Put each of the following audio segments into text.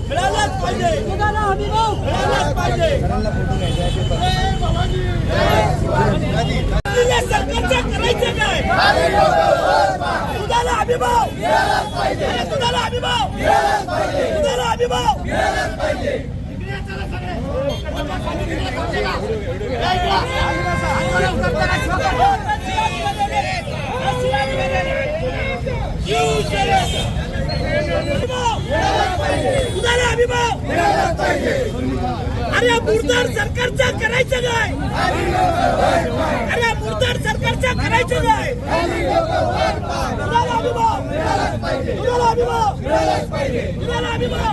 मिळालाच पाहिजे. दुधाला हमी भाव मिळालाच पाहिजे. दिल्ली सरकारचं करायचं काय दुधाला हमी भाव अरे दुधाला हमी भाव दुधाला हमी भाव दुधाला हमी भाव अरे मुर्दार सरकारचा करायचं काय? अरे मुर्दार सरकारचा करायचं काय? दुधाला हमी भाव दुधाला हमी भाव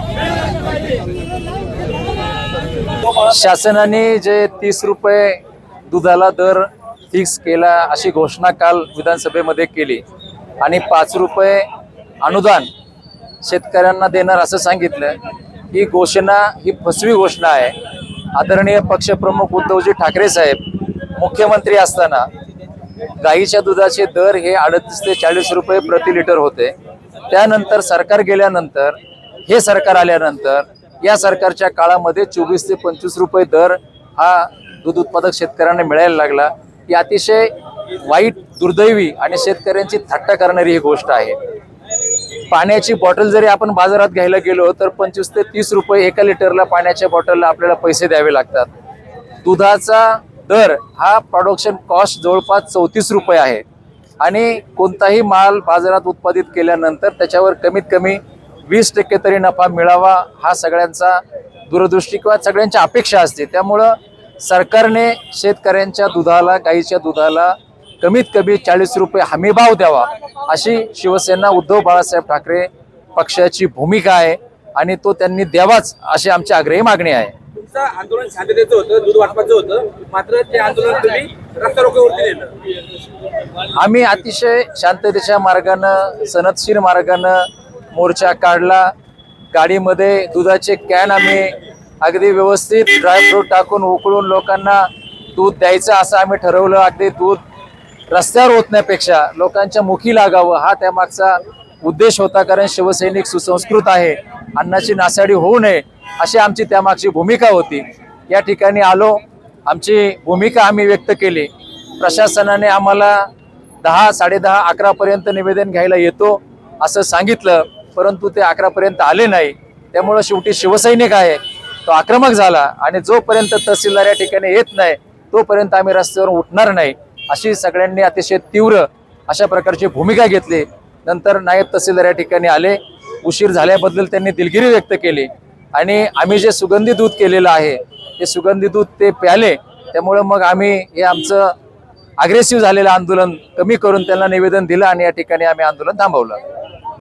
शासनाने जे तीस रुपये दुधाला दर फिक्स केला अशी घोषणा काल विधानसभेमध्ये केली. आणि पाच रुपये अनुदान शेतकऱ्यांना देणार असं सांगितलं. ही घोषणा ही फसवी घोषणा आहे. आदरणीय पक्षप्रमुख उद्धवजी ठाकरे साहेब मुख्यमंत्री असताना गाईच्या दुधाचे दर हे अडतीस ते चाळीस रुपये प्रति लिटर होते. त्यानंतर सरकार गेल्यानंतर हे सरकार आल्यानंतर या सरकारच्या काळामध्ये चोवीस ते पंचवीस रुपये दर हा दूध उत्पादक शेतकऱ्यांना मिळायला लागला. ही अतिशय वाईट दुर्दैवी आणि शेतकऱ्यांची थट्टा करणारी ही गोष्ट आहे. पाण्याची बॉटल जरी आपण बाजारात घ्यायला गेलो तर पंचवीस ते तीस रुपये एका लिटरला पाण्याच्या बॉटलला आपल्याला पैसे द्यावे लागतात. दुधाचा दर हा प्रोडक्शन कॉस्ट जवळपास चौतीस रुपये आहे. आणि कोणताही माल बाजारात उत्पादित केल्यानंतर त्याच्यावर कमीत कमी वीस टक्के तरी नफा मिळावा हा सगळ्यांचा दूरदृष्टी किंवा सगळ्यांची अपेक्षा असते. त्यामुळं सरकारने शेतकऱ्यांच्या दुधाला गाईच्या दुधाला कमीत कमी चाळीस रुपये हमीभाव द्यावा अशी शिवसेना उद्धव बाळासाहेब ठाकरे पक्षाची भूमिका आहे आणि तो त्यांनी द्यावाच अशी आमची आग्रही मागणी आहे. तुमचं आंदोलन शांततेचं होतं दूध वाटपाचं होतं. मात्र ते आंदोलन तुम्ही रस्ता रोखीवरती नेलं. आम्ही अतिशय शांततेच्या मार्गानं सनदशीर मार्गानं मोर्चा काढला. गाडीमध्ये दुधाचे कॅन आम्ही अगदी व्यवस्थित ड्रायफ्रूट टाकून उकळून लोकांना दूध द्यायचं असं आम्ही ठरवलं. अगदी दूध रस्त्यावर ओतण्यापेक्षा लोकांच्या मुखी लागावं हा त्यामागचा उद्देश होता कारण शिवसैनिक सुसंस्कृत आहे. अन्नाची नासाडी होऊ नये अशी आमची त्यामागची भूमिका होती. या ठिकाणी आलो आमची भूमिका आम्ही व्यक्त केली. प्रशासनाने आम्हाला दहा साडेदहा अकरापर्यंत निवेदन घ्यायला येतो असं सांगितलं परंतु ते अकरापर्यंत आले नाही. त्यामुळं शेवटी शिवसैनिक आहे तो आक्रमक झाला आणि जोपर्यंत तहसीलदार या ठिकाणी येत नाही तोपर्यंत आम्ही रस्त्यावर उठणार नाही. अशी सगळ्यांनी अतिशय तीव्र अशा प्रकारची भूमिका घेतली. नंतर नायब तहसीलदार या ठिकाणी आले. उशीर झाल्याबद्दल त्यांनी दिलगिरी व्यक्त केली. आणि आम्ही जे सुगंधी दूध केलेलं आहे ते सुगंधी दूध ते प्याले त्यामुळं मग आम्ही हे आमचं अग्रेसिव्ह झालेलं आंदोलन कमी करून त्यांना निवेदन दिलं आणि या ठिकाणी आम्ही आंदोलन थांबवलं.